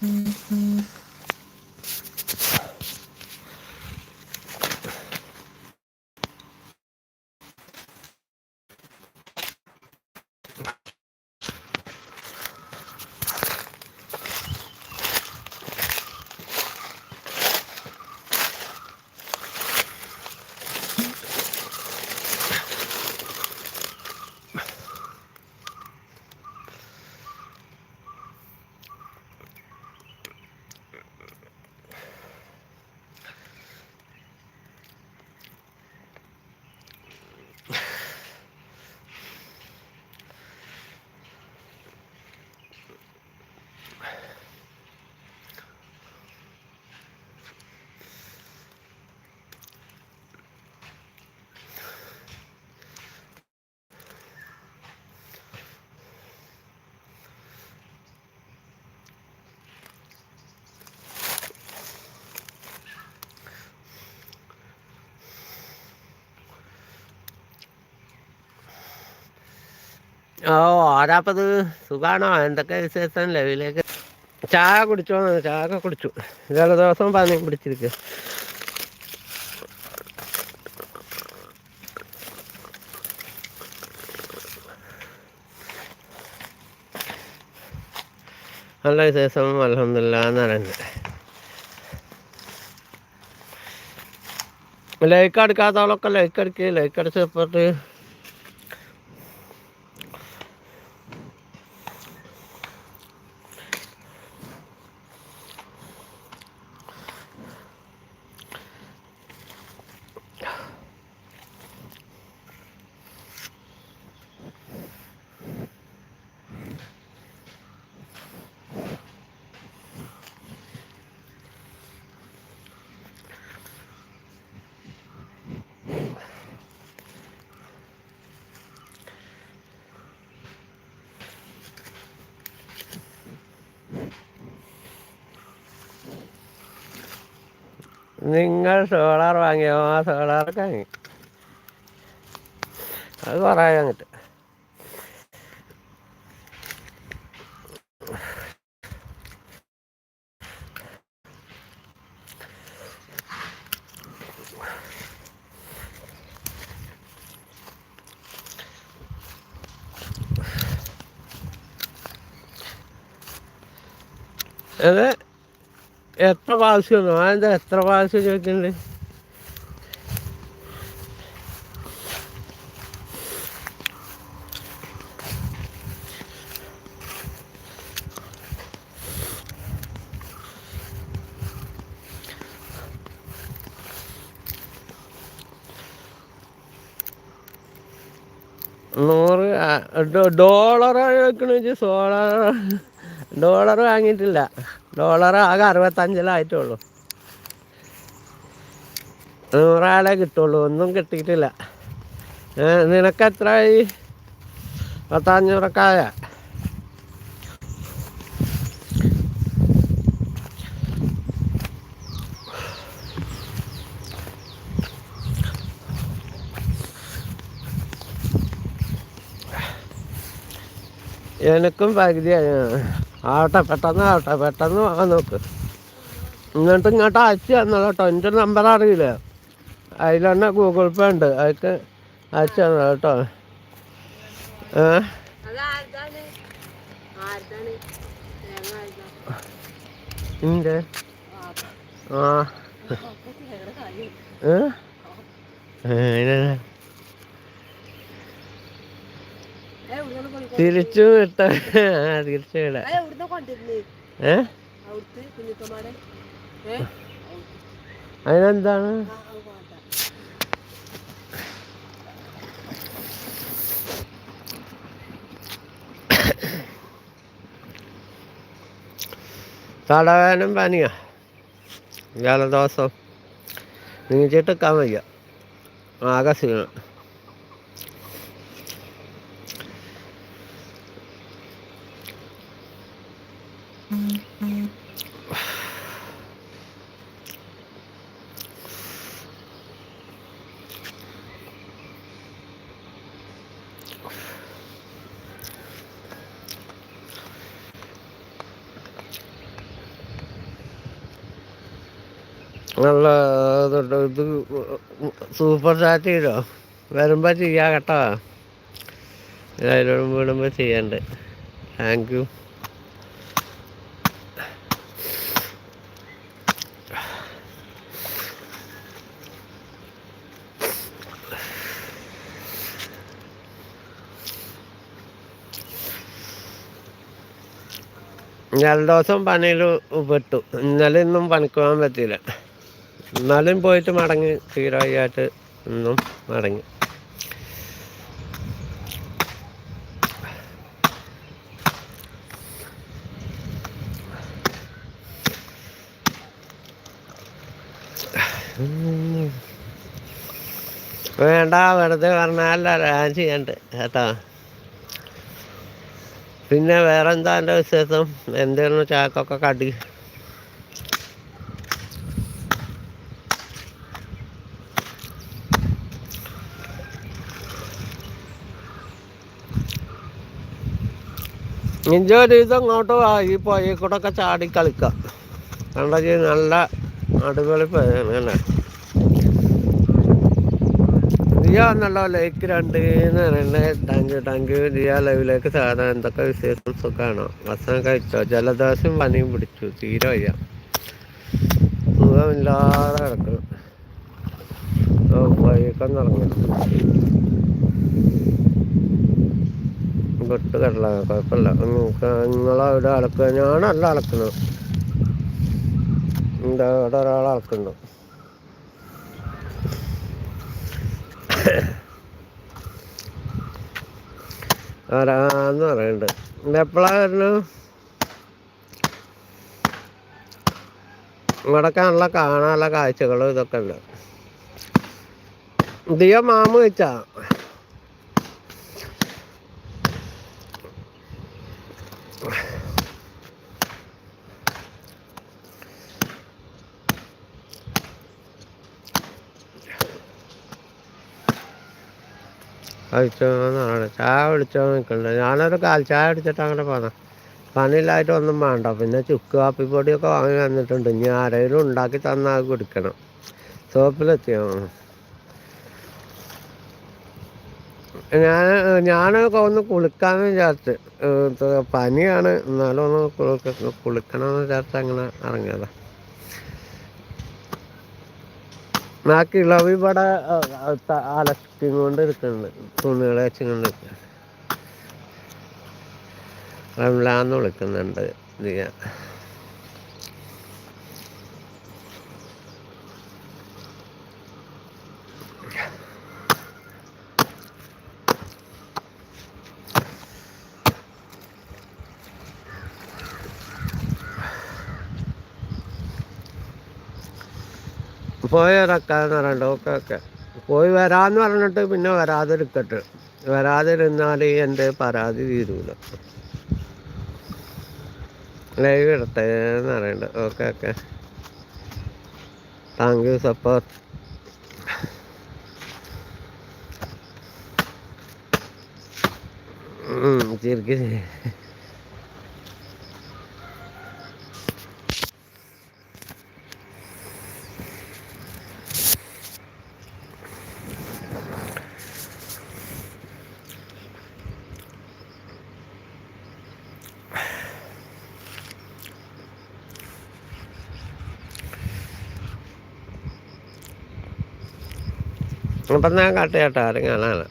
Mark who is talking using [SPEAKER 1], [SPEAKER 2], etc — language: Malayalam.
[SPEAKER 1] 嗯嗯 ഓ ആരാപ്പത്? സുഖാണോ? എന്തൊക്കെ വിശേഷം? ലവിലേക്ക് ചായ കുടിച്ചോ? ചായ ഒക്കെ കുടിച്ചു. ഇതേ ദിവസം പറഞ്ഞു കുടിച്ചിരിക്ക നല്ല വിശേഷം. അലഹമില്ല പറയുന്നത് ലൈക്ക് അടിക്കാത്തവളൊക്കെ ലൈക്ക് അടിക്കുക ലൈക്ക് അടിച്ചപ്പോട്ട് നിങ്ങൾ സോളാർ വാങ്ങിയോ? ആ സോളാറൊക്കെ വാങ്ങി. അത് കുറേ അത് എത്ര പ്രാവശ്യം അതെന്താ എത്ര പ്രാവശ്യം ചോദിക്കുന്നുണ്ട് നൂറ് ഡോളർ വെച്ചാൽ സോളാർ ഡോളർ വാങ്ങിയിട്ടില്ല. ഡോളർ ആകെ അറുപത്തഞ്ചിലായിട്ടുള്ളൂ. നൂറാളെ കിട്ടുള്ളൂ. ഒന്നും കിട്ടിയിട്ടില്ല. നിനക്ക് എത്രയായി പത്തഞ്ഞൂറൊക്കെ ആയ? എനിക്കും പകുതിയായി. ആവട്ടെ പെട്ടെന്ന് ആവട്ടെ പെട്ടെന്ന് വാങ്ങാൻ നോക്ക്. എന്നിട്ട് ഇങ്ങോട്ട് അയച്ചു തന്നോ കേട്ടോ. എന്റെ നമ്പർ അറിയില്ല. അതിൽ തന്നെ ഗൂഗിൾ പേ ഉണ്ട്. അതിക്ക് അയച്ചു തന്നോ കേട്ടോ. ഏ? ഉണ്ട് ആ. ഏ? തിരിച്ചു വിട്ട തിരിച്ചു വിടാം. അതിനെന്താണ്? തലവേനും പനിയാ. ജലദോഷം. നീച്ചിട്ടിക്കാൻ വയ്യ. ആകെ ക്ഷീണം. നല്ല ഇത് സൂപ്പർ ചാറ്റ് ചെയ്തോ? വരുമ്പോൾ ചെയ്യാം കേട്ടോ. എല്ലാവരോടും വിടുമ്പോൾ ചെയ്യണ്ട്. താങ്ക് യു രണ്ട് ദിവസം പണിയിൽ പെട്ടു. ഇന്നലെ ഇന്നും പണിക്ക് പോകാൻ പറ്റിയില്ല. എന്നാലും പോയിട്ട് മടങ്ങി തീരായിട്ട് ഇന്നും മടങ്ങി. വേണ്ട വെറുതെ പറഞ്ഞാലല്ല ഞാൻ ചെയ്യണ്ട്. കേട്ടോ. പിന്നെ വേറെ എന്താ എന്റെ വിശേഷം? എന്തായിരുന്നു ചാക്കൊക്കെ കടി? ഇഞ്ചി ഒരു ഇത് അങ്ങോട്ട് വാ, ഈ പുഴയിൽ കൂടെ ഒക്കെ ചാടി കളിക്കാം. കണ്ടത് നല്ല അടിപൊളി പോയ ദിയ എന്നുള്ള ലൈക്ക് രണ്ട് എന്ന് പറയുന്നത് thank you thank you Diya ലൈവിലേക്ക് സാധാരണ എന്തൊക്കെ വിശേഷം സുഖമാണോ ഭക്ഷണം കഴിച്ചോ? ജലദോഷം പനിയും പിടിച്ചു. തീരെ വയ്യ. സുഖമില്ലാതെ കിടക്കണം വൈകിട്ടൊന്നും ഇറങ്ങണം വിട്ട് കടല കുഴപ്പമില്ല. നിങ്ങളവിടെ അളക്കുക ഞാനല്ല അളക്കുന്നത്. എന്താ അവിടെ ഒരാൾ അളക്കുന്നുണ്ട്. വരാന്ന് പറയുന്നുണ്ട് ഇത് എപ്പോഴാ വരുന്നത് ഇവിടൊക്കെ കാണാനുള്ള കാഴ്ചകളും ഇതൊക്കെ ഉണ്ട്. ദിയ മാമ വെച്ചാ കഴിച്ചോന്നാണ് ചായ കുടിച്ചോ നിൽക്കണ്ട. ഞാനൊരു കാൽ ചായ കുടിച്ചിട്ട് അങ്ങനെ പോന്ന. പണിയില്ലായിട്ട് ഒന്നും വേണ്ട. പിന്നെ ചുക്ക് കാപ്പിപ്പൊടിയൊക്കെ വാങ്ങി വന്നിട്ടുണ്ട് ഇനി ആരെങ്കിലും ഉണ്ടാക്കി തന്നാൽ കുടിക്കണം. സോപ്പിലെത്തിയോ ഞാൻ ഞാനൊക്കെ ഒന്ന് കുളിക്കാമെന്ന് വിചാരിച്ച്. പനിയാണ്. എന്നാലും ഒന്ന് കുളിക്ക കുളിക്കണമെന്ന് വിചാരിച്ച് അങ്ങനെ ഇറങ്ങിയതാ. കിളവ് ഇവിടെ അലക്കിക്കൊണ്ട് ഇരിക്കുന്നുണ്ട് തുണികൾ വെച്ചുകൊണ്ട് റംലാന്ന് വിളിക്കുന്നുണ്ട് ദിയ പോയവരൊക്കാന്ന് പറയണ്ട ഓക്കെ ഓക്കെ പോയി വരാമെന്ന് പറഞ്ഞിട്ട് പിന്നെ വരാതിരിക്കട്ടെ. വരാതിരുന്നാൽ എന്റെ പരാതി തീരൂല. ലൈവ് ഇടട്ടെ എന്ന് പറയണ്ട. Okay okay. Thank you support ചിരിക്ക്. അപ്പം ഞാൻ കട്ട് ചെയ്യട്ടെ ആരും കാണാനാ